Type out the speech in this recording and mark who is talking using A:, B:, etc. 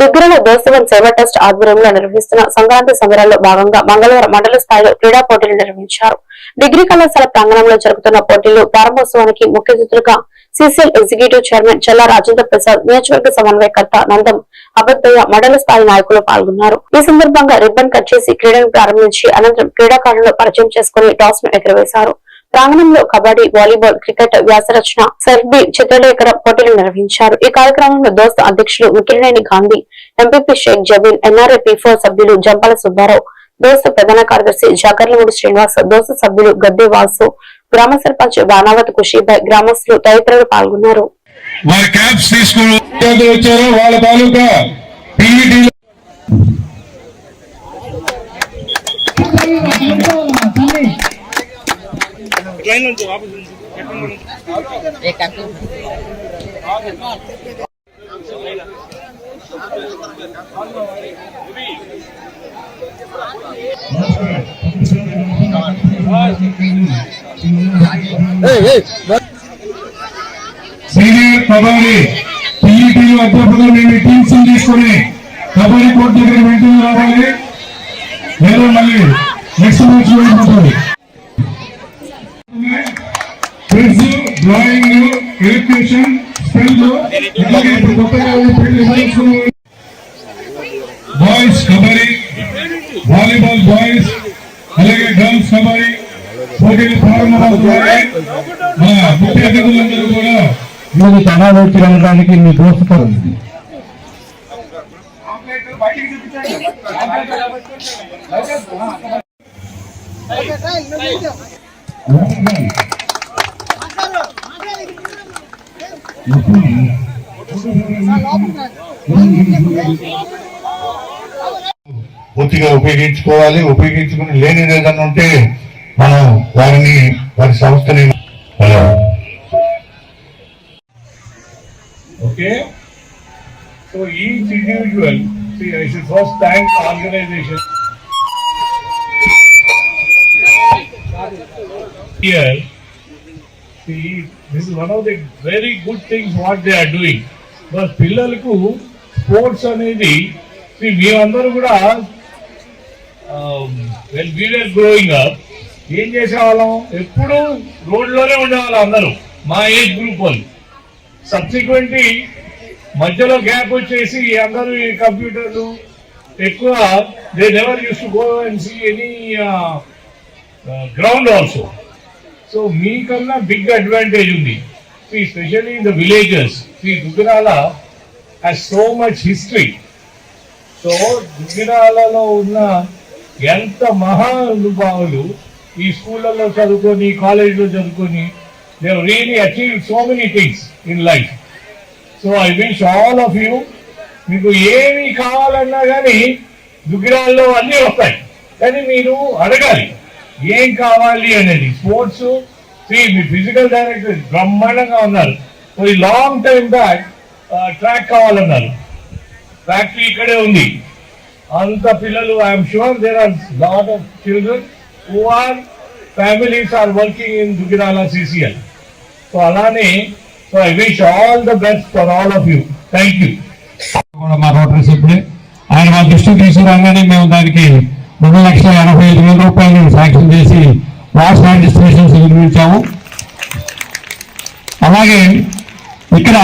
A: దుగ్గరల దోస్తవన్ సేవా ట్రస్ట్ ఆధ్వర్యంలో నిర్వహిస్తున్న సంక్రాంతి సంబరాల్లో భాగంగా మంగళవారం మండల స్థాయిలో క్రీడా పోటీలు నిర్వహించారు. డిగ్రీ కళాశాల ప్రాంగణంలో జరుగుతున్న పోటీలు ప్రారంభోత్సవానికి ముఖ్య అతిథులుగా CCL executive chairman Challa Rajendra Prasad నియోజకవర్గ సమన్వయకర్త నందం అబద్దయ్య మండల స్థాయి నాయకులు పాల్గొన్నారు. ఈ సందర్భంగా రిబ్బన్ కట్ చేసి క్రీడను ప్రారంభించి అనంతరం క్రీడాకారులను పరిచయం చేసుకుని టాస్ను ఎగురవేశారు. ప్రాంగణంలో కబడ్డీ వాలీబాల్ క్రికెట్ వ్యాసరచన సర్బీ చిత్రలేఖన పోటీలు నిర్వహించారు. ఈ కార్యక్రమంలో దోస్త్ అధ్యక్షులు మికిలినేని గాంధీ ఎంపీపీ షేక్ జబీన్ ఎన్ఆర్ఏ పీఫో సభ్యులు జంపాల సుబ్బారావు దోస్త్ ప్రధాన కార్యదర్శి జాగర్లమూడి శ్రీనివాస్ దోస్త్ సభ్యులు గద్దె వాసు గ్రామ సర్పంచ్ బానావత్ ఖుషీభాయ్ గ్రామస్తులు తదితరులు పాల్గొన్నారు.
B: వాళ్ళ సీనియర్ కబడ్డీ అధ్యాపకులు మేము టీమ్స్ తీసుకుని కబడ్డీ కోర్టు దగ్గర వెంటనే రావాలి లేదా మళ్ళీ. నెక్స్ట్ మ్యాచ్ వెళ్ళిపోతుంది డ్రాయింగ్ ఎలక్ట్రిషన్ స్పెల్ అలాగే ఇప్పుడు కొత్తగా బాయ్స్ కబడ్డీ వాలీబాల్ బాయ్స్ అలాగే గర్ల్స్ కబడ్డీ. పోటీలు ప్రారంభమవుతున్నాయి మా ముఖ్య అతిథులందరూ కూడా
C: మీరు తనా వచ్చి వెళ్ళడానికి మీ దోస్తకరం
B: పూర్తిగా ఉపయోగించుకోవాలి. ఉపయోగించుకుని లేని ఏదైనా ఉంటే మనం వారిని వారి సంస్థని okay so each individual I should first thank organization year see this is one of the very good things what they are doing. పిల్లలకు స్పోర్ట్స్ అనేది మేమందరూ కూడా వెల్ వీఆర్ గ్రోయింగ్ అప్ ఏం చేసేవాళ్ళం? ఎప్పుడు రోడ్లోనే ఉండేవాళ్ళం అందరూ మా ఏజ్ గ్రూప్ వాళ్ళు. సబ్సిక్వెంట్లీ మధ్యలో గ్యాప్ వచ్చేసి అందరూ ఈ కంప్యూటర్లు ఎక్కువ they never use to go and see any ground also so మీకన్నా బిగ్ అడ్వాంటేజ్ ఉంది. Specially in the villages Shri Duggirala has so much history so దుగ్గిరాలలో ఉన్న ఎంత మహానుభావులు ఈ స్కూళ్ళలో చదువుకొని కాలేజీలో చదువుకొని they really achieve so many things in life so I wish all of you మీకు ఏమి కావాలన్నా కానీ దుగ్గిరాల్లో అన్నీ వస్తాయి. కానీ మీరు అడగాలి. ఏం కావాలి అనేది స్పోర్ట్స్ మీ ఫిజికల్ డైరెక్టర్ బ్రహ్మాండంగా ఉన్నారు. ఈ లాంగ్ టైం బ్యాక్ ట్రాక్ కావాలన్నారు. ఫ్యాక్టరీ ఇక్కడే ఉంది. అంత పిల్లలు I'm sure there are lot of children who are families are working in Duggirala CCL so అలానే so I wish all the best for all of you thank you
C: మా Rotary సభ్యుడే ఆయన మా దృష్టికి తీసుకురాగానే మేము దానికి రెండు లక్షల ఎనభై ఐదు వేల రూపాయలు శాంక్షన్ చేసి వాటర్ అండ్ నిర్మించాము అలాగే ఇక్కడ